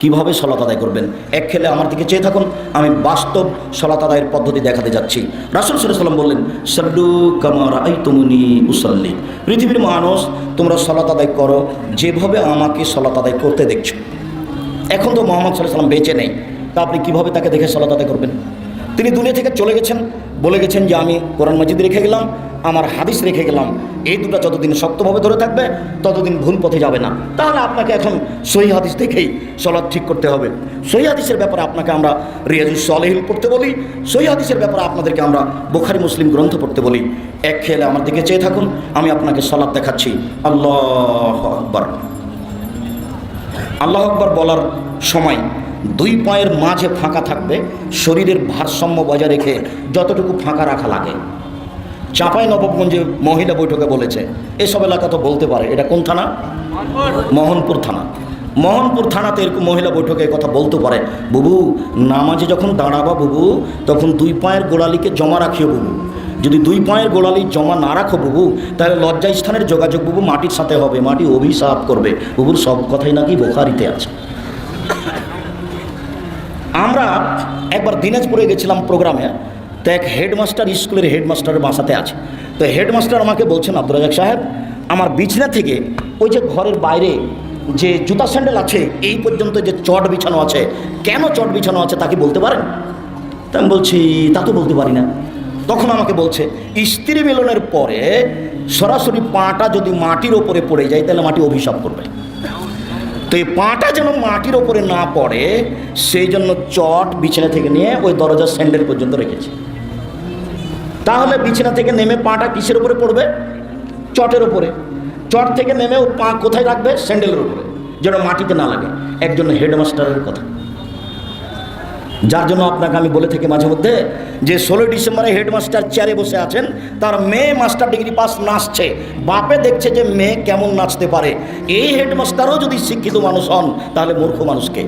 কীভাবে সলাত আদায় করবেন? এক খেলে আমার দিকে চেয়ে থাকুন, আমি বাস্তব সলাত আদায়ের পদ্ধতি দেখাতে যাচ্ছি। রাসুল সাল্লাম বললেন, সাল্লু কামার আই তুমুনি উসাল্লি। পৃথিবীর মানুষ, তোমরা সলাত আদায় করো, যেভাবে আমাকে সলাত আদায় করতে দেখছ। এখন তো মোহাম্মদ সাল্লাহ সাল্লাম বেঁচে নেই, তা আপনি কীভাবে তাকে দেখে সলাত আদায় করবেন? তিনি দুনিয়া থেকে চলে গেছেন, বলে গেছেন যে আমি কোরআন মাজিদ রেখে গেলাম, আমার হাদিস রেখে গেলাম। এই দুটো যতদিন শক্তভাবে ধরে থাকবে, ততদিন ভুল পথে যাবে না। তাহলে আপনাকে এখন সহি হাদিস দেখেই সলাদ ঠিক করতে হবে। সহি হাদিসের ব্যাপারে আপনাকে আমরা রিয়াজুস সলেহিল পড়তে বলি, সহি হাদিসের ব্যাপারে আপনাদেরকে আমরা বোখারি মুসলিম গ্রন্থ পড়তে বলি। এক খেলে আমার দিকে চেয়ে থাকুন, আমি আপনাকে সলাদ দেখাচ্ছি। আল্লাহ আকবর। আল্লাহ আকবর বলার সময় দুই পায়ের মাঝে ফাঁকা থাকবে, শরীরের ভারসাম্য বজায় রেখে যতটুকু ফাঁকা রাখা লাগে। চাঁপাই নবাবগঞ্জে মহিলা বৈঠকে বলেছে, এসব এলাকা তো বলতে পারে, এটা কোন থানা? মোহনপুর থানা। মোহনপুর থানাতে এরকম মহিলা বৈঠকে কথা বলতে পারে, বুবু, নামাজে যখন দাঁড়াবা বুবু, তখন দুই পায়ের গোড়ালিকে জমা রাখিও বুবু। যদি দুই পায়ের গোড়ালি জমা না রাখো বুবু, তাহলে লজ্জা স্থানের যোগাযোগ বুবু মাটির সাথে হবে, মাটি অভিশাপ করবে। বুবুর সব কথাই নাকি বোখারিতে আছে। আমরা একবার দিনাজপুরে গেছিলাম প্রোগ্রামে, তো এক হেডমাস্টার স্কুলের হেডমাস্টারের বাসাতে আছে। তো হেডমাস্টার আমাকে বলছেন আব্দুল রাজাক সাহেব, আমার বিছনা থেকে ওই যে ঘরের বাইরে যে জুতা স্যান্ডেল আছে, এই পর্যন্ত যে চট বিছানো আছে, কেন চট বিছানো আছে তাকে বলতে পারেন? তা আমি বলছি, তা তো বলতে পারি না। তখন আমাকে বলছে, স্ত্রী মিলনের পরে সরাসরি পাটা যদি মাটির ওপরে পড়ে যায়, তাহলে মাটি অভিশাপ করবে। তো এই পাটা যেন মাটির ওপরে না পড়ে, সেই জন্য চট বিছানা থেকে নিয়ে ওই দরজার স্যান্ডেল পর্যন্ত রেখেছে। তাহলে বিছানা থেকে নেমে পাটা কিসের উপরে পড়বে? চটের ওপরে চট থেকে নেমে ও পা কোথায় রাখবে? স্যান্ডেলের উপরে, যেন মাটিতে না লাগে। একজন হেডমাস্টারের কথা। যার জন্য আপনাকে আমি বলে থাকি মাঝে মধ্যে যে ষোলোই ডিসেম্বরে হেডমাস্টার চেয়ারে বসে আছেন, তার মেয়ে মাস্টার ডিগ্রি পাস নাচছে, বাপে দেখছে যে মেয়ে কেমন নাচতে পারে। এই হেডমাস্টারও যদি শিক্ষিত মানুষ হন, তাহলে মূর্খ মানুষকে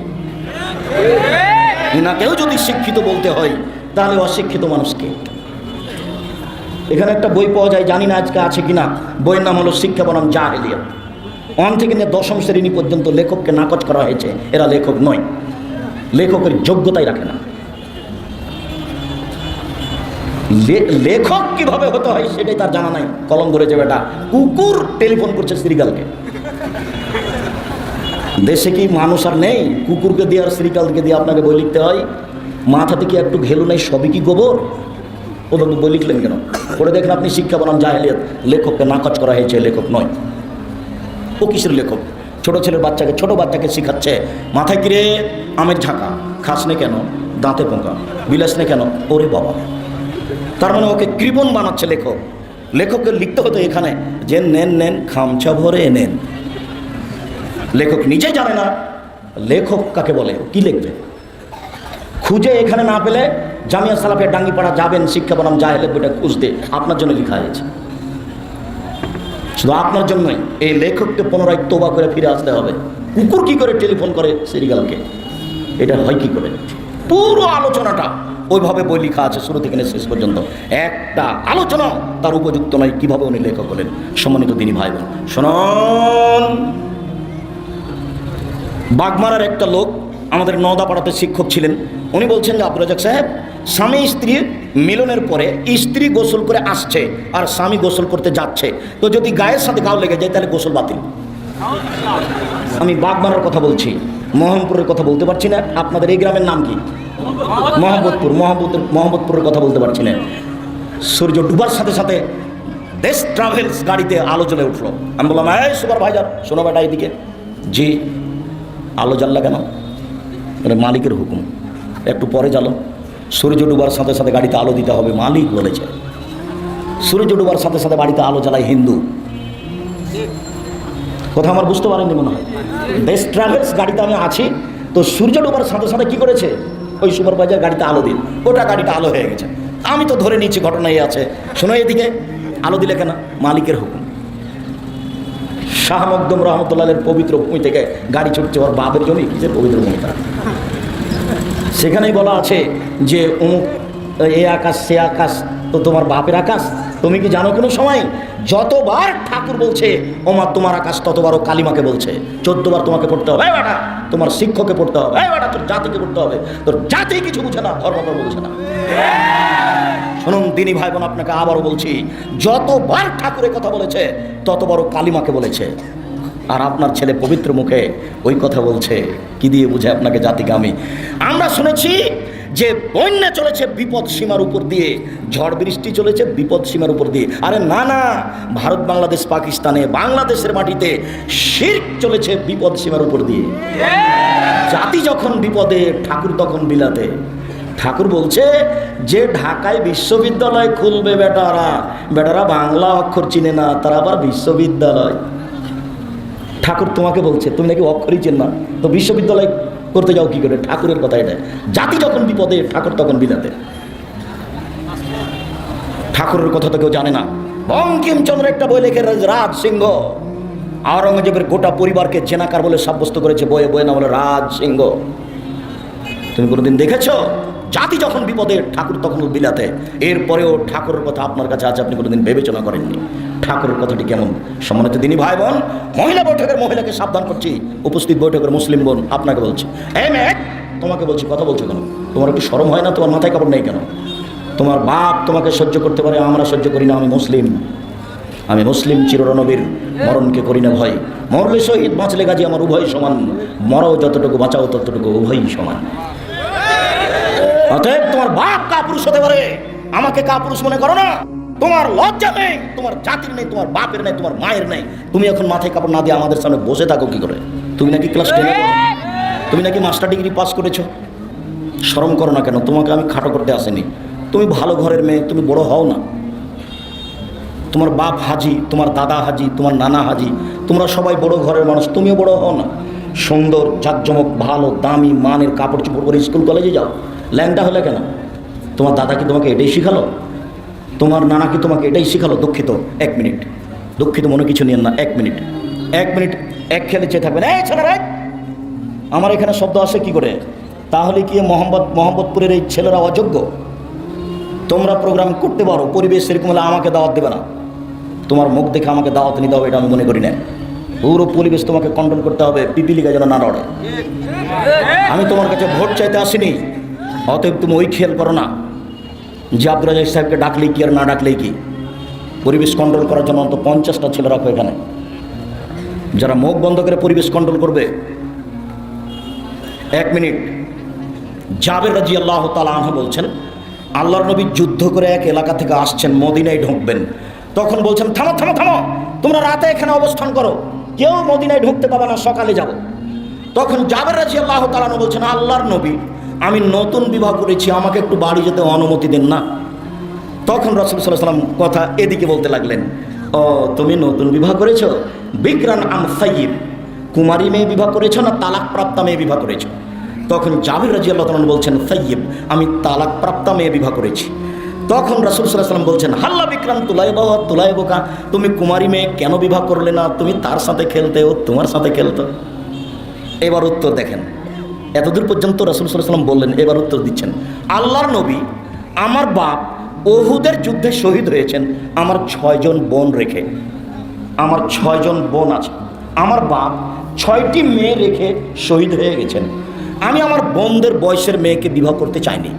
এনাকেও যদি শিক্ষিত বলতে হয়, তাহলে অশিক্ষিত মানুষকে এখানে একটা বই পাওয়া যায়, জানি না আজকে আছে কিনা। বইয়ের নাম হলো শিক্ষা বনাম যা জাহেলিয়া। অন থেকে নিয়ে দশম শ্রেণি পর্যন্ত লেখককে নাকচ করা হয়েছে, এরা লেখক নয়। লেখকের যোগ্যতাই রাখে না। লেখক কীভাবে হতে হয় সেটাই তার জানা নাই। কলম ধরেছে বেটা, কুকুর টেলিফোন করছে শ্রীকালকে দেশে কি মানুষ আর নেই? কুকুরকে দিয়ে আর শ্রীকালকে দিয়ে আপনাকে বই লিখতে হয়? মাথাতে কি একটু ঘেলু নেই? সবই কি গোবর? ও তো বই লিখলেন কেন? পড়ে দেখেন আপনি শিক্ষা বনাম জাহেলিয়াত। লেখককে নাকচ করা হয়েছে, লেখক নয়। ও কিসের লেখক? ছোট ছেলের বাচ্চাকে, ছোট বাচ্চাকে শেখাচ্ছে। মাথায় কিরে আমের ঝাঁকা। খাস নে কেন? দাঁতে পোকা। বিলাস নে কেন? ওরে বাবা। তার মানে ওকে কৃপণ বানাচ্ছে লেখক। লেখককে লিখতে হতো এখানে যে, নেন নেন, খামচা ভরে নেন। লেখক নিজে জানে না। লেখক কাকে বলে? কি লিখবে? খুঁজে এখানে না পেলে জামিয়া সালাফের ডাঙ্গিপাড়া যাবেন শিক্ষা বনাম জাহেলে বইটা খুঁজতে। আপনার জন্য লেখা হয়েছে। শুধু আপনার জন্যই, এই লেখককে পুনরায় তোবা করে ফিরে আসতে হবে। কুকুর কি করে টেলিফোন করে সিরিগালকে? এটা হয় কি করে? পুরো আলোচনাটা ওইভাবে বই লেখা আছে শুরু থেকে শেষ পর্যন্ত। একটা আলোচনা তার উপযুক্ত নয়, কীভাবে উনি লেখক হলেন? সম্মানিত তিনি ভাই বোন শোনন। বাগমারার একটা লোক আমাদের নদাপাড়াতে শিক্ষক ছিলেন। উনি বলছেন যে আব্দুল সাহেব স্বামী স্ত্রী মিলনের পরে স্ত্রী গোসল করে আসছে আর স্বামী গোসল করতে যাচ্ছে। তো যদি গায়ের সাথে গাও লেগে যায়, তাহলে গোসল বাতিল। আমি বাগমারার কথা বলছি মোহাম্মপুরের কথা বলতে পারছি না। আপনাদের এই গ্রামের নাম কি? মোহাম্মদপুর মোহাম্মদপুর, মোহাম্মদপুরের কথা বলতে পারছি না। সূর্য ডুবার সাথে সাথে দেশ ট্রাভেলস গাড়িতে আলো জ্বলে উঠল। আমি বললাম, এই সুপার ভাইজার শোনো বেটা এদিকে। জি, আলো জ্বাললা কেন? মালিকের হুকুম। একটু পরে জ্বালো। সূর্য ডুবার সাথে সাথে গাড়িতে আলো দিতে হবে, মালিক বলেছে। সূর্য ডুবার সাথে সাথে বাড়িতে আলো জ্বালায় হিন্দু। কথা আমার বুঝতে পারেননি মনে হয়। বেস্ট ট্রাভেলস গাড়িতে আমি আছি, তো সূর্য ডোবার সাথে সাথে কি করেছে? ওই সুপারভাইজার গাড়িতে আলো দিন ওটা গাড়িটা আলো হয়ে গেছে। আমি তো ধরে নিচ্ছি ঘটনা এই আছে। শোনো এদিকে, আলো দিলে কেন? মালিকের হুকুম। শাহ মকদম রহমতুল্লাহের পবিত্র ভূমি থেকে গাড়ি ছুটছে ওর বাপের জমি, কিসের পবিত্র ভূমিটা সেখানেই বলা আছে যে অমুক এ আকাশ, সে আকাশ, তো তোমার বাপের আকাশ? তুমি কি জানো কোনো সময়? যতবার ঠাকুর বলছে, ওমা, তোমার আকাশ, ততবারও কালিমাকে বলছে। চোদ্দবার তোমাকে পড়তে হবে। বেটা, তোমার শিক্ষককে পড়তে হবে। বেটা, তোর জাতিকে পড়তে হবে। তোর জাতি কিছু বুঝে না ধর্মকে বলছে না। শুনুন, দিনী ভাই বোন আপনাকে আবারও বলছি, যতবার ঠাকুরের কথা বলেছে, ততবারও কালিমাকে বলেছে। আর আপনার ছেলে পবিত্র মুখে ওই কথা বলছে। কি দিয়ে বুঝে আপনাকে জাতিগামী? আমরা শুনেছি যে বন্যা চলেছে বিপদ সীমার উপর দিয়ে, ঝড় বৃষ্টি চলেছে বিপদ সীমার উপর দিয়ে। আরে না না, ভারত, বাংলাদেশ, পাকিস্তানে, বাংলাদেশের মাটিতে শির্ক চলেছে বিপদ সীমার উপর দিয়ে। জাতি যখন বিপদে, ঠাকুর তখন বিলাতে। ঠাকুর বলছে যে ঢাকায় বিশ্ববিদ্যালয় খুলবে বেটারা বেটারা বাংলা অক্ষর চিনে না, তারা আবার বিশ্ববিদ্যালয়। ঠাকুর তোমাকে বলছে, তুমি নাকি অক্ষরই চেন না। তো বিশ্ববিদ্যালয় করতে যাও কি করে? ঠাকুরের কথা এটা জাতি যখন বিপদে, ঠাকুর তখন বিলাতে ঠাকুরের কথা তো কেউ জানে না। বঙ্কিমচন্দ্র একটা বই লেখে রাজ সিংহ আওরঙ্গজেবের গোটা পরিবারকে চেনাকার বলে সাব্যস্ত করেছে বয়ে বয়ে না বলে রাজ সিংহ তুমি কোনোদিন দেখেছ? জাতি যখন বিপদে, ঠাকুর তখন বিলাতে এরপরেও ঠাকুরের কথা আপনার কাছে আছে, আপনি কোনোদিন বিবেচনা করেননি। ঠাকুরের কথাটি কেমন? সম্মানিত দিনী ভাই বোন মহিলা বৈঠকের মহিলাকে সাবধান করছি। উপস্থিত বৈঠকের মুসলিম বোন আপনাকে বলছি। এই মেয়ে, তোমাকে বলছি, কথা বলছো কেন? তোমার একটু সরম হয় না? তোমার মাথায় কাপড় নেই কেন? তোমার বাপ তোমাকে সহ্য করতে পারে, আমরা সহ্য করি না, আমি মুসলিম। আমি মুসলিম, চিররণবীর, মরণকে করি না ভয়। মরলে শহীদ, বাঁচলে গাজী আমার উভয় সমান। মরাও যতটুকু, বাঁচাও ততটুকু, উভয়ই সমান। অতএব তোমার বাপ কাপুরুষ হতে পারে, আমাকে কাপুরুষ মনে করো না। তোমার লজ্জা নেই, তোমার জাতির নেই, তোমার বাপের নেই, তোমার মায়ের নেই। তুমি এখন মাথায় কাপড় না দিয়ে আমাদের সামনে বসে থাকো কি করে? তুমি নাকি ক্লাস টেনে তুমি নাকি মাস্টার ডিগ্রি পাস করেছ? শরম করো না কেন? তোমাকে আমি খাটো করতে আসেনি। তুমি ভালো ঘরের মেয়ে, তুমি বড় হও না। তোমার বাপ হাজি, তোমার দাদা হাজি, তোমার নানা হাজি, তোমরা সবাই বড় ঘরের মানুষ, তুমিও বড় হও না। সুন্দর, জাকজমক, ভালো, দামি, মানের কাপড় চোপড় পরে স্কুল কলেজে যাও। ল্যাংটা হলে কেন? তোমার দাদা কি তোমাকে এটাই শিখালো? তোমার নানা কি তোমাকে এটাই শিখালো দুঃখিত, এক মিনিট। দুঃখিত মনে কিছু নিয়েন না, এক মিনিট। এক মিনিট, এক খেলে চেয়ে থাকবেন। এই ছেলেরা আমার এখানে শব্দ আসে কি করে? তাহলে কি মোহাম্মদ, মোহাম্মদপুরের এই ছেলেরা অযোগ্য? তোমরা প্রোগ্রাম করতে পারো, পরিবেশ সেরকম হলে আমাকে দাওয়াত দেবে না। তোমার মুখ দেখে আমাকে দাওয়াত নিতে হবে, এটা আমি মনে করি না। পুরো পরিবেশ তোমাকে কন্ট্রোল করতে হবে, পিপিলিকা যেন না লড়ে আমি তোমার কাছে ভোট চাইতে আসিনি, অতএব তুমি ওই খেয়াল করো না। যে আব্দুল সাহেবকে ডাকলেই কি আর না ডাকলেই কি? পরিবেশ কন্ট্রোল করার জন্য অন্তত পঞ্চাশটা ছেলে রাখো এখানে। যারা মুখ বন্ধ করে পরিবেশ কন্ট্রোল করবে। এক মিনিট। জাবের রাজি আল্লাহ তালাহ বলছেন, আল্লাহর নবী যুদ্ধ করে এক এলাকা থেকে আসছেন, মদিনায় ঢুকবেন। তখন বলছেন, থামো থামো থামো। তোমরা রাতে এখানে অবস্থান করো। কেউ মদিনায় ঢুকতে পাবে না, সকালে যাব। তখন জাবের রাজি আল্লাহ তালানো বলছেন, আল্লাহর নবী আমি নতুন বিবাহ করেছি, আমাকে একটু বাড়ি যেতে অনুমতি দেন না। তখন রসুল সাল্লাম কথা এদিকে বলতে লাগলেন, ও, তুমি নতুন বিবাহ করেছ? বিক্রান আম সাইয়িব কুমারী মেয়ে বিবাহ করেছ না তালাক প্রাপ্তা মেয়ে বিবাহ করেছ? তখন জাবির রাজি আল্লাহ বলছেন সাইয়িব আমি তালাক প্রাপ্তা মেয়ে বিবাহ করেছি। তখন রাসুল সাল্লাম বলছেন, হাল্লা বিক্রাম তুলাই বাবা তুলাই বোকা তুমি কুমারী মেয়ে কেন বিবাহ করলে না? তুমি তার সাথে খেলতে ও তোমার সাথে খেলতো? এবার উত্তর দেখেন এতদূর পর্যন্ত রসুল সাল্লাম বললেন, এবার উত্তর দিচ্ছেন। আল্লাহর নবী আমার বাপ ওহুদের যুদ্ধে শহীদ হয়েছেন, আমার ছয়জন বোন রেখে। আমার ছয়জন বোন আছে। আমার বাপ ছয়টি মেয়ে রেখে শহীদ হয়ে গেছেন। আমি আমার বোনদের বয়সের মেয়েকে বিবাহ করতে চাইনি।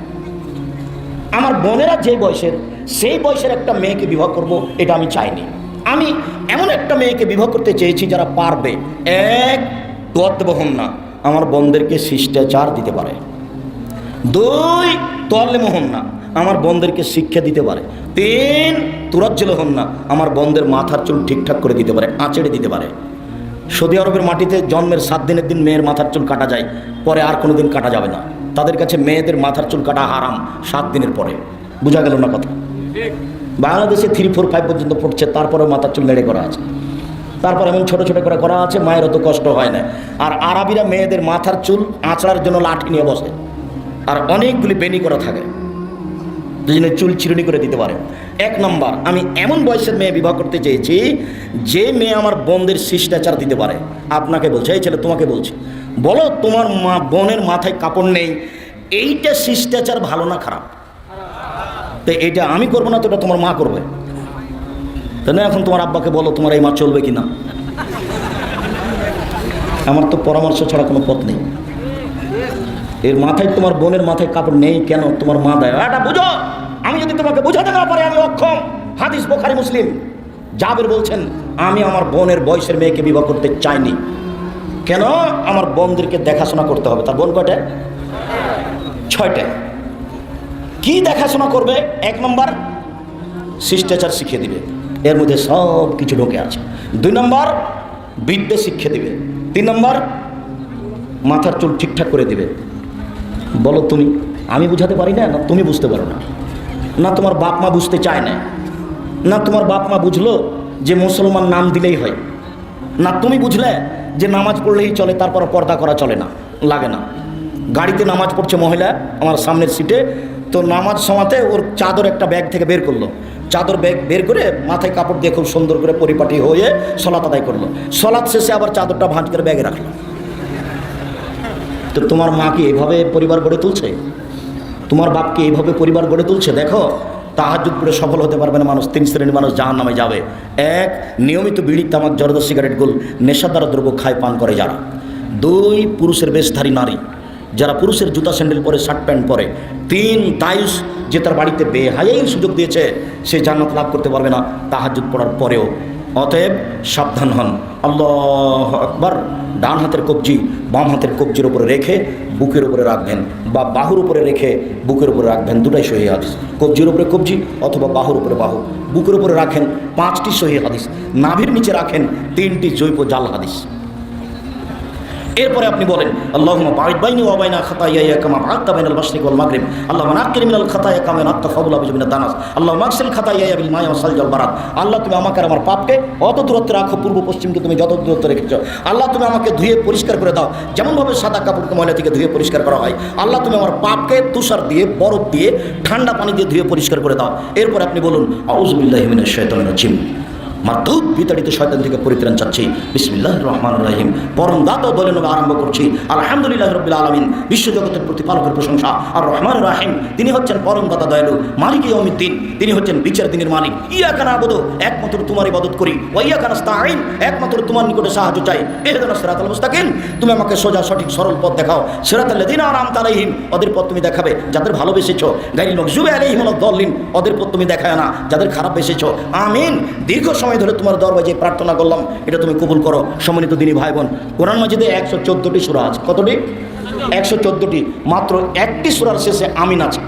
আমার বোনেরা যে বয়সের, সেই বয়সের একটা মেয়েকে বিবাহ করব, এটা আমি চাইনি। আমি এমন একটা মেয়েকে বিবাহ করতে চেয়েছি যারা পারবে। এক তত্ত্ববহন না। আমার বোনদেরকে শিষ্টাচার দিতে পারে। দুই তলে মোহন না আমার বোনদেরকে শিক্ষা দিতে পারে। তিন, তুরাজ্জল হন না আমার বোনদের মাথার চুল ঠিকঠাক করে দিতে পারে, আঁচড়ে দিতে পারে। সৌদি আরবের মাটিতে জন্মের সাত দিনের দিন মেয়ের মাথার চুল কাটা যায়, পরে আর কোনো দিন কাটা যাবে না। তাদের কাছে মেয়েদের মাথার চুল কাটা হারাম, সাত দিনের পরে। বোঝা গেল না কথা? বাংলাদেশে থ্রি, ফোর, ফাইভ পর্যন্ত পড়ছে তারপরে মাথার চুল নেড়ে করা আছে। তারপর এমন ছোট ছোট করে করা আছে মায়ের অত কষ্ট হয় না। আর আরবিরা মেয়েদের মাথার চুল আঁচড়ার জন্য লাঠি নিয়ে বসে। আর অনেকগুলি বেনি করা থাকে। দুজনে চুল চিরুনি করে দিতে পারে। এক নম্বর, আমি এমন বয়সের মেয়ে বিবাহ করতে চেয়েছি, যে মেয়ে আমার বোনদের শিষ্টাচার দিতে পারে। আপনাকে বলছে, এই ছেলে তোমাকে বলছি, বলো তোমার মা, বোনের মাথায় কাপড় নেই, এইটা শিষ্টাচার ভালো না খারাপ? তো এটা আমি করব না, তো এটা তোমার মা করবে। তাহলে এখন তোমার আব্বাকে বলো, তোমার এই মাছ চলবে কি না আমার তো পরামর্শ ছাড়া কোনো পথ নেই। এর মাথায় তোমার বোনের মাথায় কাপড় নেই কেন? তোমার মা দেয়। এটা বুঝো! আমি যদি তোমাকে বোঝাতে না পারি, আমি অক্ষম। হাদিস বোখারি মুসলিম। জাবের বলছেন, আমি আমার বোনের বয়সের মেয়েকে বিবাহ করতে চাইনি। কেন? আমার বোনদেরকে দেখাশোনা করতে হবে। তার বোন কয়টা? ছয়টা। কি দেখাশোনা করবে? এক নম্বর, শিষ্টাচার শিখিয়ে দিবে। এর মধ্যে সব কিছু ঢোকে আছে। দুই নম্বর, বিদ্যে শিক্ষা দিবে। তিন নম্বর, মাথার চুল ঠিকঠাক করে দিবে। বলো তুমি, আমি বুঝাতে পারি না না তুমি বুঝতে পারো না। না তোমার বাপ মা বুঝতে চায় না। না তোমার বাপ মা বুঝলো যে মুসলমান নাম দিলেই হয়। না তুমি বুঝলে যে নামাজ পড়লেই চলে, তারপর পর্দা করা চলে না, লাগে না। গাড়িতে নামাজ পড়ছে মহিলা, আমার সামনের সিটে, তো নামাজ সমাতে ওর চাদর একটা ব্যাগ থেকে বের করল। চাদর ব্যাগ বের করে মাথায় কাপড় দিয়ে খুব সুন্দর করে পরিপাটি হয়ে সলাত আদায় করল। সলাৎ শেষে আবার চাদরটা ভাঁজ করে ব্যাগে রাখল। তো তোমার মা কি এইভাবে পরিবার গড়ে তুলছে? তোমার বাপকে এইভাবে পরিবার গড়ে তুলছে? দেখো তাহাজুদ করে সফল হতে পারবে না মানুষ, তিন শ্রেণির মানুষ জাহান নামে যাবে। এক, নিয়মিত বিড়ি তামাক জর্দ সিগারেট, গোল, নেশাদার দ্রব্য খায় পান করে যারা। দুই, পুরুষের বেশধারী নারী। যারা পুরুষের জুতা স্যান্ডেল পরে, শার্ট প্যান্ট পরে, তিন দায়ুষ যে তার বাড়িতে বেহায়াই সুযোগ দিয়েছে, সে জান্নাত লাভ করতে পারবে না তাহাজুদ পড়ার পরেও। অতএব সাবধান হন। আল্লাহ আকবার। ডান হাতের কবজি বাম হাতের কবজির উপরে রেখে বুকের উপরে রাখবেন বা বাহুর উপরে রেখে বুকের উপরে রাখবেন। দুটাই সহি হাদিস। কবজির উপরে কবজি অথবা বাহুর উপরে বাহু। বুকের উপরে রাখেন পাঁচটি সহি হাদিস। নাভির নিচে রাখেন তিনটি জৈব জাল হাদিস। এরপরে আপনি বলেন আল্লাহ কামা আল্লাহ খাতা দানাস। আল্লাহ মায়া জাল আল্লাহ, তুমি আমাকে আমার পাপকে অত দূরত্বে রাখো, পূর্ব পশ্চিমকে তুমি যত দূরত্বে রেখেছো। আল্লাহ, তুমি আমাকে ধুয়ে পরিষ্কার করে দাও। যেমনভাবে সাদা কাপড়কে ময়লা থেকে ধুয়ে পরিষ্কার করা হয়। আল্লাহ, তুমি আমার পাপকে তুষার দিয়ে, বরফ দিয়ে, ঠান্ডা পানি দিয়ে ধুয়ে পরিষ্কার করে দাও। এরপর আপনি বলুন আউজুবিল্লাহি শাইতানির রাজিম। মাধ্যুত বিতাড়িত শয়তান থেকে পরিত্রাণ চাচ্ছি। বিসমিল্লাহ রহমান রাহিম। পরম দাতা দলে নবে আরম্ভ করছি। আলহামদুলিল্লাহ রবিল আলমিন। বিশ্বজগতের প্রতিপালকের প্রশংসা। আর রহমান রাহিম। তিনি হচ্ছেন পরম দাতা দয়ালু। মালিক অমিদ্দিন তিনি হচ্ছেন বিচার দিনের মালিক। ইয়া কানা আবদ। একমাত্র তোমার ইবাদত করি। ওয়াইয়া কানা স্তাইন একমাত্র তোমার নিকটে সাহায্য চাই। এহেদানা সিরাতাল মুস্তাকিম। তুমি আমাকে সোজা, সঠিক, সরল পথ দেখাও। সিরাতাল লাযিনা আনআমতা আলাইহিম। ওদের পথ তুমি দেখাবে, যাদের ভালোবেসেছো। গাইরিল মাগজুবি আলাইহিম ওয়ালাদ-দাল্লিন ওদের পথ তুমি দেখায় না, যাদের খারাপ বেসেছো আমিন। দীর্ঘ সময় ধরে তোমার দরবাজে প্রার্থনা করলাম, এটা তুমি কবুল করো। সম্মানিত দিনী ভাই বোন কোরআন মাজিদে একশো চোদ্দোটি সুরা আছে। কতটি? একশো চোদ্দোটি। মাত্র একটি সুরার শেষে আমিন আছে।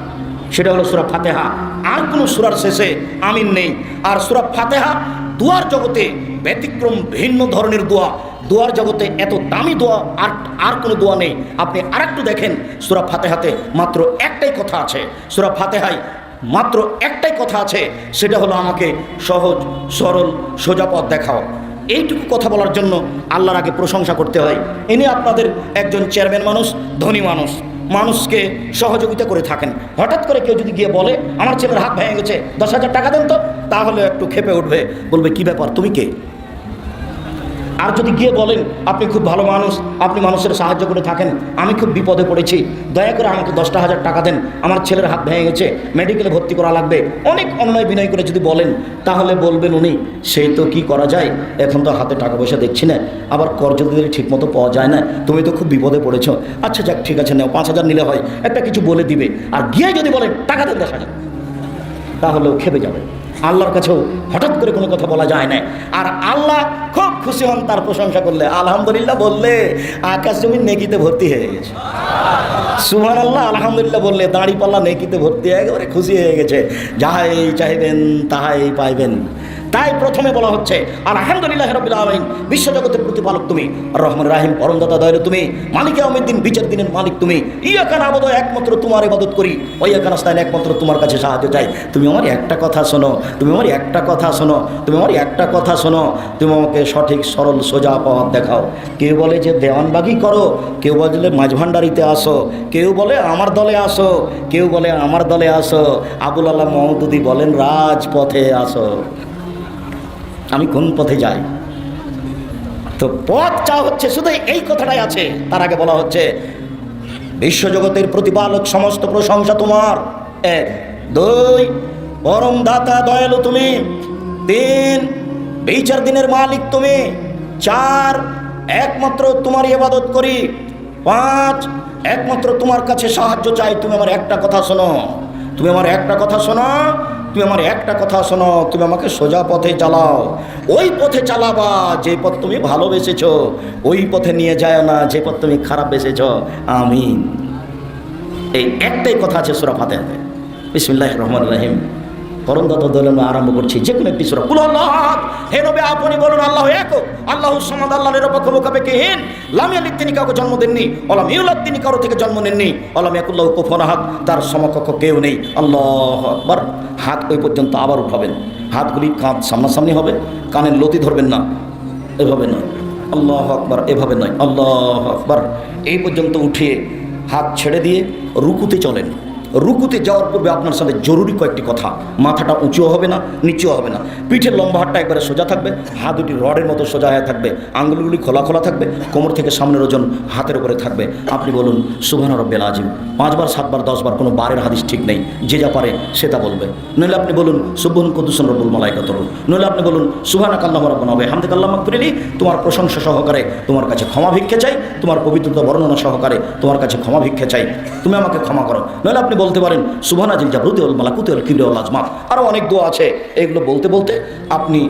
সেটা হলো সুরা ফাতেহা। আর কোনো সুরার শেষে আমিন নেই। আর সুরা ফাতেহা, দুয়ার জগতে ব্যতিক্রম, ভিন্ন ধরনের দোয়া। দোয়ার জগতে এত দামি দোয়া আর আর কোনো দোয়া নেই। আপনি আরেকটু দেখেন সুরা ফাতেহাতে মাত্র একটাই কথা আছে। সুরা ফাতেহায় মাত্র একটাই কথা আছে, সেটা হলো আমাকে সহজ, সরল সোজা পথ দেখাও। এইটুকু কথা বলার জন্য আল্লাহর আগে প্রশংসা করতে হয়। ইনি আপনাদের একজন চেয়ারম্যান মানুষ, ধনী মানুষ, মানুষকে সহযোগিতা করে থাকেন। হঠাৎ করে কেউ যদি গিয়ে বলে, আমার ছেলের হাত ভেঙে গেছে, দশ হাজার টাকা দেন তো, তাহলে একটু খেপে উঠবে, বলবে, কি ব্যাপার, তুমি কে? আর যদি গিয়ে বলেন, আপনি খুব ভালো মানুষ, আপনি মানুষের সাহায্য করে থাকেন, আমি খুব বিপদে পড়েছি, দয়া করে আমাকে দশটা হাজার টাকা দেন, আমার ছেলের হাত ভেঙে গেছে, মেডিকেলে ভর্তি করা লাগবে। অনেক অন্যায় বিনয় করে যদি বলেন, তাহলে বলবেন উনি, সেই তো কি করা যায়? এখন তো হাতে টাকা পয়সা দেখছি না, আবার কর্জ ঠিক মতো পাওয়া যায় না, তুমি তো খুব বিপদে পড়েছ। আচ্ছা যাক, ঠিক আছে, নাও, পাঁচ হাজার নিলে হয়, একটা কিছু বলে দিবে। আর গিয়ে যদি বলেন, টাকা দেন দশ হাজার তাহলেও খেপে যাবে। আল্লাহর কাছেও হঠাৎ করে কোনো কথা বলা যায় না। আর আল্লাহ খুব খুশি হন, তার প্রশংসা করলে। আলহামদুলিল্লাহ বললে, আকাশ জমিন নেকিতে ভর্তি হয়ে গেছে। সুভান আল্লাহ আলহামদুলিল্লাহ বললে, দাঁড়িপাল্লা নেকিতে ভর্তি হয়ে একেবারে খুশি হয়ে গেছে। যাহাই চাইবেন তাহাই পাইবেন। তাই প্রথমে বলা হচ্ছে আর আলহামদুলিল্লাহ রবিল আলমিন, বিশ্বজগতের প্রতিপালক তুমি রহমান রাহিম, পরমদাতা দয়ালু তুমি, মালিকে অমিদ্দিন বিচার দিনের মালিক তুমি ইয়াকান আবদ একমাত্র তোমার ইবাদত করি ওয়াকান আস্তাইন একমাত্র তোমার কাছে সাহায্য চাই। তুমি আমার একটা কথা শোনো, তুমি আমার একটা কথা শোনো, তুমি আমার একটা কথা শোনো, তুমি আমাকে সঠিক, সরল, সোজা পথ দেখাও। কেউ বলে যে দেওয়ানবাগি করো, কেউ বলে মাঝভান্ডারিতে আসো, কেউ বলে আমার দলে আসো, কেউ বলে আমার দলে আসো। আবুল আল্লাহ মহদুদি বলেন, রাজপথে আসো। আমি কোন পথে যাই? তো পথ চা হচ্ছে শুধু এই কথাটাই আছে। তার আগে বলা হচ্ছে, বিশ্বজগতের প্রতিপালক সমস্ত প্রশংসা তোমার। এক, দুই, পরম দাতা দয়ালু তুমি। তিন, বিচার দিনের মালিক তুমি। চার, একমাত্র তোমার ইবাদত করি। পাঁচ, একমাত্র তোমার কাছে সাহায্য চাই। তুমি আমার একটা কথা শোনো। তুমি আমার একটা কথা শোনো, তুমি আমার একটা কথা শোনো, তুমি আমাকে সোজা পথে চালাও। ওই পথে চালাবা যে পথ তুমি ভালোবেসেছ, ওই পথে নিয়ে যায় না যে পথ তুমি খারাপ বেসেছ। আমিন। এই একটাই কথা আছে সুরাফাতে বিসমুল্লাহ রহমান রাহিম। করন্দত দলেন আরম্ভ করছি। যে কোনো একটি সুরা। কুল হে নবে, আপনি বলুন, আল্লাহ এক আল্লাহ সমাদ, আল্লাহ নিরপেক্ষ মোকাবেকিহীন লামিয়ালিক তিনি কাউকে জন্ম দেননি। অলাম ইউলাদ, তিনি কারও থেকে জন্ম নেননি। অলাম একুল্লাহ কুফন হাত তার সমকক্ষ কেউ নেই। আল্লাহ আকবার। হাত ওই পর্যন্ত আবার উঠাবেন। হাতগুলি কাঁধ সামনাসামনি হবে। কানের লতি ধরবেন না। এভাবে নয়। আল্লাহ আকবার, এভাবে নয়। আল্লাহ আকবার। এই পর্যন্ত উঠিয়ে হাত ছেড়ে দিয়ে রুকুতে চলেন। রুকুতে যাওয়ার পূর্বে আপনার সাথে জরুরি কয়েকটি কথা। মাথাটা উঁচুও হবে না, নিচুও হবে না। পিঠের লম্বা হাতটা একবারে সোজা থাকবে, হাত দুটি রডের মতো সোজা হয়ে থাকবে, আঙ্গুলগুলি খোলা খোলা থাকবে, কোমর থেকে সামনের ওজন হাতের উপরে থাকবে। আপনি বলুন সুবহান রব্বেল আজিম পাঁচবার, সাতবার, দশবার কোনো বারের হাদিস ঠিক নেই। যে যা পারে সে তা বলবে। নইলে আপনি বলুন, সুবহান কদুসন রব্বুল মালাইকাতর নইলে আপনি বলুন সুবহান কাল্লাহ রব্বন হবে হামদিক আল্লাহ মাকফিরিলি তোমার প্রশংসা সহকারে তোমার কাছে ক্ষমা ভিক্ষে চাই, তোমার পবিত্রতা বর্ণনা সহকারে তোমার কাছে ক্ষমা ভিক্ষে চাই। তুমি আমাকে ক্ষমা করো। নইলে আপনি বলতে পারেন সুভানা জিল জাবরুদ্দি আল মালাকুতি কিবরি আজমাত। আরও অনেক দোয়া আছে, এগুলো বলতে বলতে আপনি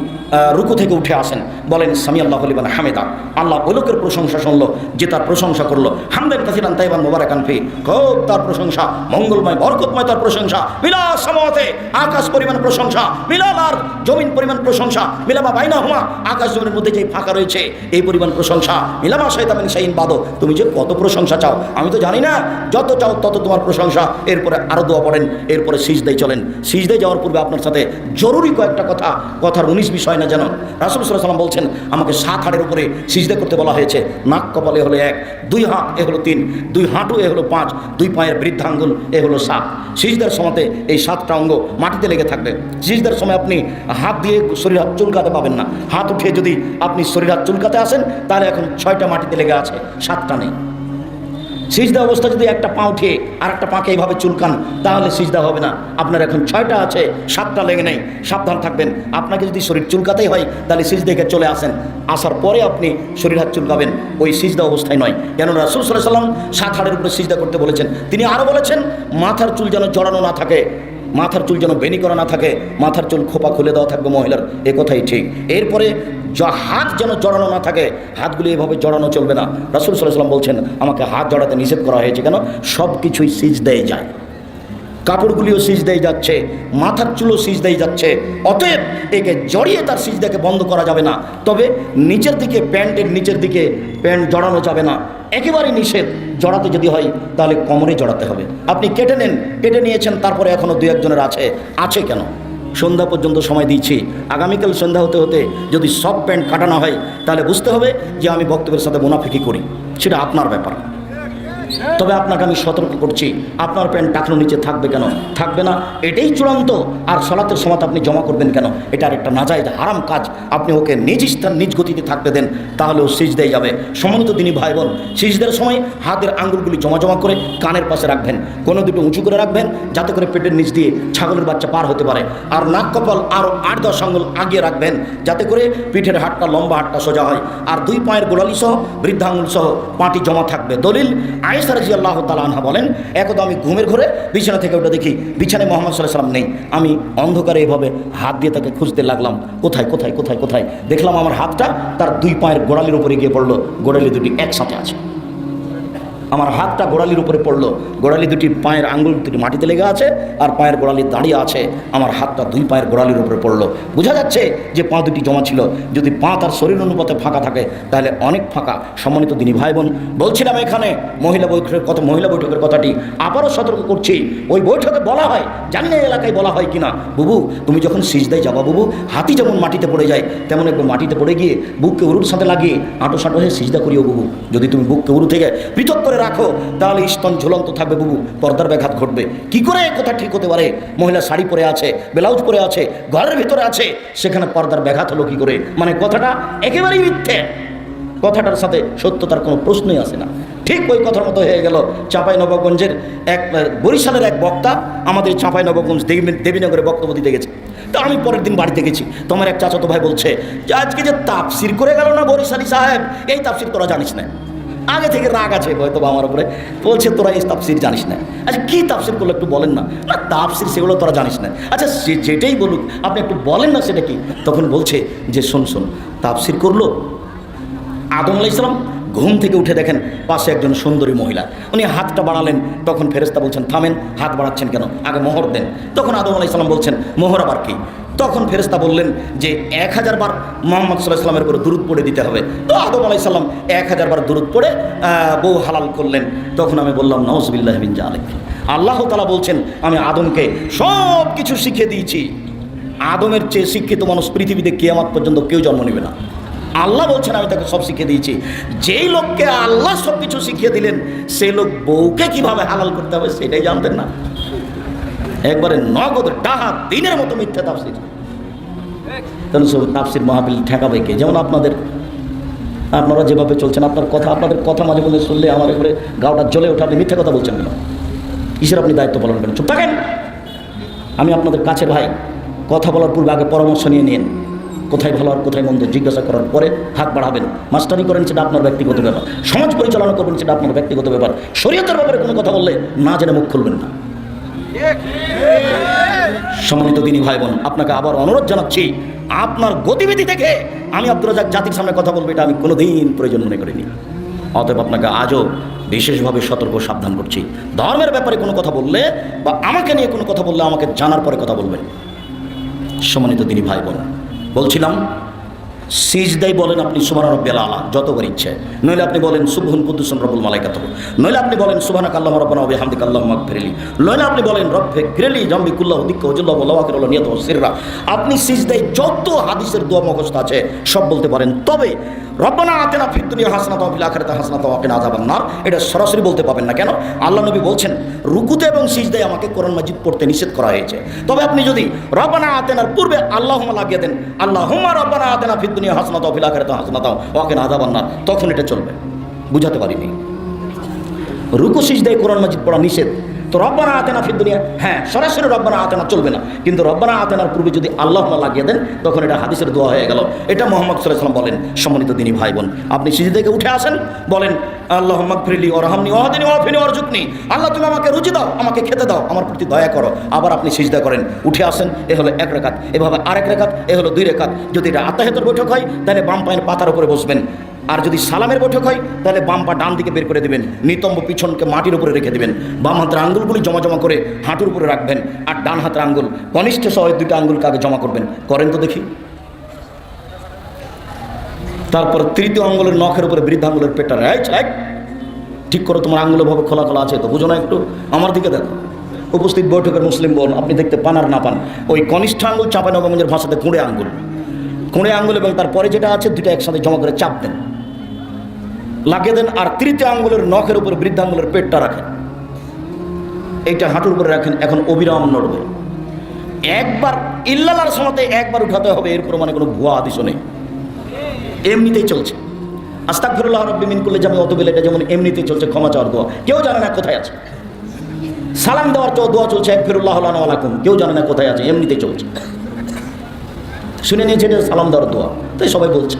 রুকু থেকে উঠে আসেন। বলেন সামি আল্লাহ আলিবান হামেদা। আল্লাহ ওই লোকের প্রশংসা শুনলো, যে তার প্রশংসা করল। হামদেন কাসিরান তাইবান মোবারকান ফি। খুব তার প্রশংসা, মঙ্গলময়, বরকতময় তার প্রশংসা। মিলা সমাতে আকাশ পরিমাণ প্রশংসা মিলাল আর জমিন পরিমাণ প্রশংসা। মিলামা বাইনা হুমা আকাশ জমিনের মধ্যে যে ফাঁকা রয়েছে, এই পরিমাণ প্রশংসা। মিলামা শৈতামিন শাহিন বাদো, তুমি যে কত প্রশংসা চাও, আমি তো জানি না। যত চাও, তত তোমার প্রশংসা। এরপরে আরও দোয়া পড়েন, এরপরে সিজদাই চলেন। সিজদাই যাওয়ার পূর্বে আপনার সাথে জরুরি কয়েকটা কথা কথার উনিশ বিষয় না যেন রাসুল সাল্লাম বলছেন, আমাকে সাত হাড়ের উপরে সিজদা করতে বলা হয়েছে। নাক কপালে হলো এক, দুই হাত এ হলো তিন, দুই হাঁটু এ হলো পাঁচ, দুই পায়ের বৃদ্ধাঙ্গুল এ হলো সাত। সিজদার সময়তে এই সাতটা অঙ্গ মাটিতে লেগে থাকবে। সিজদার সময় আপনি হাত দিয়ে শরীর হাত চুলকাতে পাবেন না। হাত উঠিয়ে যদি আপনি শরীর হাত চুলকাতে আসেন, তাহলে এখন ছয়টা মাটিতে লেগে আছে, সাতটা নেই। সিজদা অবস্থা যদি একটা পা উঠে আর একটা পাকে এইভাবে চুলকান, তাহলে সিজদা হবে না। আপনার এখন ছয়টা আছে, সাতটা লেগে নেই, সাবধান থাকবেন। আপনাকে যদি শরীর চুলকাতেই হয়, তাহলে সিজ দেখে চলে আসেন। আসার পরে আপনি শরীর হাত চুলকাবেন। ওই সিজদা অবস্থায় নয়। কেন রাসুল সাল্লাম সাত হাড়ের উপরে সিজদা করতে বলেছেন। তিনি আরও বলেছেন, মাথার চুল যেন জড়ানো না থাকে। মাথার চুল যেন বেনি করা না থাকে, মাথার চুল খোপা খুলে দেওয়া থাকবে মহিলার, এ কথাই ঠিক। এরপরে যা হাত যেন জড়ানো না থাকে, হাতগুলি এভাবে জড়ানো চলবে না। রাসুল সাল্লাম বলছেন, আমাকে হাত জড়াতে নিষেধ করা হয়েছে কেন? সব কিছুই সিজ দেয় যায়। কাপড়গুলিও সিজদাই যাচ্ছে, মাথার চুলও সিজদাই যাচ্ছে। অতএব একে জড়িয়ে তার সিজদাকে বন্ধ করা যাবে না। তবে নিচের দিকে প্যান্টের নিচের দিকে প্যান্ট জড়ানো যাবে না। একেবারে নিষেধ। জড়াতে যদি হয়, তাহলে কোমরে জড়াতে হবে। আপনি কেটে নেন, কেটে নিয়েছেন, তারপরে এখনও দু একজনের আছে। আছে কেন? সন্ধ্যা পর্যন্ত সময় দিচ্ছি আগামীকাল সন্ধ্যা হতে হতে যদি সব প্যান্ট কাটানো হয়, তাহলে বুঝতে হবে যে আমি বক্তব্যের সাথে মুনাফিকি করি। সেটা আপনার ব্যাপার। তবে আপনাকে আমি সতর্ক করছি, আপনার প্যান্ট টাকানো নিচে থাকবে কেন? থাকবে না, এটাই চূড়ান্ত। আর সলাতের সময় আপনি জমা করবেন কেন? এটা আর একটা নাজায়জ, হারাম কাজ। আপনি ওকে নিজ স্থান, নিজ গতিতে থাকতে দেন, তাহলে ও সিজদাই যাবে। সম্মানিত তিনি ভাই বোন সিজদের সময় হাতের আঙ্গুলগুলি জমা জমা করে কানের পাশে রাখবেন, কোনো দুটো উঁচু করে রাখবেন, যাতে করে পেটের নিচ দিয়ে ছাগলের বাচ্চা পার হতে পারে। আর নাক কপাল আরও আট দশ আঙ্গুল আগিয়ে রাখবেন, যাতে করে পিঠের হাটটা, লম্বা হাটটা সোজা হয়। আর দুই পায়ের গোলালি সহ বৃদ্ধাঙ্গুল সহ পাটি জমা থাকবে। দলিল আয়েসা রাজি আল্লাহ তালাহা বলেন একদম আমি ঘুমের ঘরে বিছানা থেকে ওটা দেখি বিছানায় মোহাম্মদ সাল্লাহ সাল্লাম নেই। আমি অন্ধকারে এভাবে হাত দিয়ে তাকে খুঁজতে লাগলাম, কোথায় কোথায় কোথায় কোথায়? দেখলাম আমার হাতটা তার দুই পায়ের গোড়ালির উপরে গিয়ে পড়ল, গোড়ালি দুটি একসাথে আছে। আমার হাতটা গোড়ালির উপরে পড়ল। গোড়ালি দুটি পায়ের আঙ্গুল দুটি মাটিতে লেগে আছে আর পায়ের গোড়ালি দাঁড়িয়ে আছে। আমার হাতটা দুই পায়ের গোড়ালির উপরে পড়ল। বোঝা যাচ্ছে যে পা দুটি জমা ছিল। যদি পা তার শরীর অনুপাতে ফাঁকা থাকে, তাহলে অনেক ফাঁকা। সম্মানিত দিনী ভাই বোন বলছিলাম এখানে মহিলা বৈঠকের কথা, মহিলা বৈঠকের কথাটি। আবারও সতর্ক করছি। ওই বৈঠকে বলা হয়, জানি না এলাকায় বলা হয় কিনা। বুবু, তুমি যখন সিজদায় যাবা বুবু, হাতি যেমন মাটিতে পড়ে যায়, তেমন একবার মাটিতে পড়ে গিয়ে বুককে উরুর সাথে লাগিয়ে আঁটো সাঁটো হয়ে সিজদা করিও বুবু। যদি তুমি বুককে উরু থেকে পৃথক করে রাখো, তাহলে স্তন ঝুলন্ত থাকবে বুবু, পর্দার ব্যাঘাত ঘটবে। কি করে কথা ঠিক হতে পারে? মহিলা শাড়ি পরে আছে, ব্লাউজ পরে আছে, ঘরের ভিতরে আছে, সেখানে পর্দার ব্যাঘাত হলো কি করে? মানে কথাটা একেবারেই মিথ্যে। কথাটার সাথে সত্যতার কোনো প্রশ্নই আসে না। ঠিক ওই কথার মতো হয়ে গেল চাঁপাই নবগঞ্জের এক বরিশালের এক বক্তা আমাদের চাঁপাই নবগঞ্জ দেবী, দেবীনগরে বক্তব্য দিতে গেছে। তো আমি পরের দিন বাড়িতে গেছি। তোমার এক চাচাতো ভাই বলছে যে আজকে যে তাপসির করে গেল না বরিশালী সাহেব? এই তাপসির তোরা জানিস না। আগে থেকে রাগ আছে হয়তো আমার উপরে। বলছে, তোরা এই তাপসির জানিস না। আচ্ছা কী তাপসির করল একটু বলেন না। না তাপসির সেগুলো তোরা জানিস না। আচ্ছা সে যেটাই বলুক, আপনি একটু বলেন না সেটা কি? তখন বলছে যে, শোন শোন তাপসির করল? আদম ইসলাম ঘুম থেকে উঠে দেখেন, পাশে একজন সুন্দরী মহিলা। উনি হাতটা বাড়ালেন, তখন ফেরেস্তা বলছেন, থামেন, হাত বাড়াচ্ছেন কেন? আগে মোহর দেন। তখন আদম আলাইসালাম বলছেন, মোহর আবার কি? তখন ফেরেস্তা বললেন যে এক হাজার বার মোহাম্মদ সাল্লাহ সাল্লামের উপরে দূরত পড়ে দিতে হবে। তো আদম আলাইসাল্লাম এক হাজার বার দূরত পড়ে বউ হালাল করলেন। তখন আমি বললাম নওয়াজবিল্লাহ বিন জালেক আল্লাহ তালা বলছেন, আমি আদমকে সব কিছু শিখিয়ে দিয়েছি। আদমের চেয়ে শিক্ষিত মানুষ পৃথিবীতে কে কেয়ামাত পর্যন্ত কেউ জন্ম নেবে না। আল্লাহ বলছেন, আমি তাকে সব শিখিয়ে দিয়েছি। যেই লোককে আল্লাহ সব কিছু শিখিয়ে দিলেন সেই লোক বউকে কীভাবে হালাল করতে হবে সেটাই জানতেন না। একবারে নগদ ডাহা দিনের মতো মিথ্যা তাফসির। তাফসির মাহফিল ঠেকাবে কে? যেমন আপনাদের, আপনারা যেভাবে চলছেন, আপনার কথা, আপনাদের কথা মাঝে মধ্যে শুনলে আমার এবারে গাওটা জ্বলে ওঠে, আপনি মিথ্যা কথা বলছেন কেন? কিসের আপনি দায়িত্ব পালন করেন? চুপ থাকেন! আমি আপনাদের কাছে ভাই, কথা বলার পূর্বে আগে পরামর্শ নিয়ে নিন। কোথায় ভালো আর কোথায় মন্দ জিজ্ঞাসা করার পরে হাত বাড়াবেন। মাস্টারি করেন সেটা আপনার ব্যক্তিগত ব্যাপার। সমাজ পরিচালনা করবেন সেটা আপনার ব্যক্তিগত ব্যাপার। শরীয়তের ব্যাপারে কোনো কথা বললে না জেনে মুখ খুলবেন না। সম্মানিত দিনী ভাই বোন আপনাকে আবার অনুরোধ জানাচ্ছি, আপনার গতিবিধি থেকে আমি আব্দুল রাজাক জাতির সামনে কথা বলব, এটা আমি কোনোদিন প্রয়োজন মনে করিনি। অতএব আপনাকে আজও বিশেষভাবে সতর্ক সাবধান করছি। ধর্মের ব্যাপারে কোনো কথা বললে বা আমাকে নিয়ে কোনো কথা বললে আমাকে জানার পরে কথা বলবেন। সম্মানিত দিনী ভাই বোন বলছিলাম সিজদাই বলেন আপনি সুবান রব্বিয়াল আলা যতবার ইচ্ছে। নইলে আপনি বলেন সুবহুন কুদ্দুসন রব্বুল মালাইকাত নইলে আপনি বলেন সুবহানাক আল্লাহ রব্বানা ওয়া বিহামদিকা আল্লাহুম্মা গফিরলি নইলে আপনি বলেন রব্বে গিরলি জামবি কুল্লাহু দিক্কা ওয়াজুল্লাহু ওয়া ওয়া নিয়াত ওয়া সিররা। আপনি সিজদাই যত হাদিসের দোয়া মুখস্থ আছে, সব বলতে পারেন। তবে রব্বানা আতেনা ফিদ দুনিয়া হাসানাত ওয়া ফিল আখিরাতি হাসানাত ওয়া কিনা আযাবান নার। এটা সরাসরি বলতে পাবেন না। কেন? আল্লাহ নবী বলছেন, রুকুতে এবং সিজদায় আমাকে কোরআন মাজিদ পড়তে নিষেধ করা হয়েছে। তবে আপনি যদি রব্বানা আতেনার পূর্বে আল্লাহুম্মা লাগিয়ে দেন, আল্লাহুম্মা রব্বানা আতেনা ফিদ দুনিয়া দাও ওয়া তো হাসনা দাও ওকে না আযাবান না তখন এটা চলবে। বুঝাতে পারিনি। রুকু সিজদায় কোরআন মাজিদ পড়া নিষেধ। তো রব্বানা আতেনা ফির দুনিয়া। হ্যাঁ সরাসরি রব্বানা আতেনা চলবে না। কিন্তু রব্বানা আতেনার পূর্বে যদি আল্লাহ লাগিয়ে দেন, তখন এটা হাদিসের দোয়া হয়ে গেল। এটা মোহাম্মদ সাল্লাম বলেন, সম্মানিত দিনী ভাই বোন আপনি সিজি থেকে উঠে আসেন, বলেন আল্লাহ মকফিরলি ওরহামনি ওহাদিনী ওয়াফিনী অর্জুকনি আল্লাহ, তুমি আমাকে রুচি দাও, আমাকে খেতে দাও, আমার প্রতি দয়া করো। আবার আপনি সিজদা করেন, উঠে আসেন, এ হলো এক রেখাত। এভাবে আরেক রেখাত, এ হলো দুই রেখাত। যদি এটা আত্মাহেতর বৈঠক হয়, তাহলে বাম পায়ের পাতার উপরে বসবেন। আর যদি সালামের বৈঠক হয়, তাহলে বাম পা ডান দিকে বের করে দেবেন, নিতম্ব পিছনকে মাটির উপরে রেখে দেবেন। বাম হাতের আঙ্গুলগুলি জমা জমা করে হাঁটুর উপরে রাখবেন, আর ডান হাতের আঙ্গুল, কনিষ্ঠ সহ দুটো আঙ্গুলকে আগে জমা করবেন? করেন তো দেখি। তারপর তৃতীয় আঙ্গুলের নখের উপরে বৃদ্ধাঙ্গুলের পেটটা রাইট রাইট ঠিক করে, তোমার আঙ্গুলো ভাবে খোলা খোলা আছে তো, বুঝো না একটু? আমার দিকে দেখো। উপস্থিত বৈঠকের মুসলিম বোন, আপনি দেখতে পান আর না পান, ওই কনিষ্ঠ আঙ্গুল চাঁপানগঞ্জের ভাষাতে কুঁড়ে আঙ্গুল। কুঁড়ে আঙ্গুল এবং তারপরে যেটা আছে দুটো একসাথে জমা করে চাপ দেন। লাগিয়ে দেন আর তৃতীয় আঙ্গুলের নখের উপরে বৃদ্ধাঙ্গুলের পেটটা রাখেন। এইটা হাঁটুর উপরে রাখেন, এখন অবিরাম নড়বে। একবার ইল্লালার সময়তে একবার উঠাতে হবে, এর মানে কোনো ভুয়া আদিশও নেই। এমনিতেই চলছে। আস্তাক ফিরুল্লাহ রব্বি মিন করলে যাবে অতবেলে এটা যেমন এমনিতেই চলছে, ক্ষমা চাওয়ার দোয়া। কেউ জানে না কোথায় আছে। সালাম দেওয়ার তো দোয়া চলছে এক ফিরুল্লাহ আলাকুম কেউ জানে না কোথায় আছে, এমনিতেই চলছে। শুনে নিয়েছে সালাম দেওয়ার দোয়া। তাই সবাই বলছে।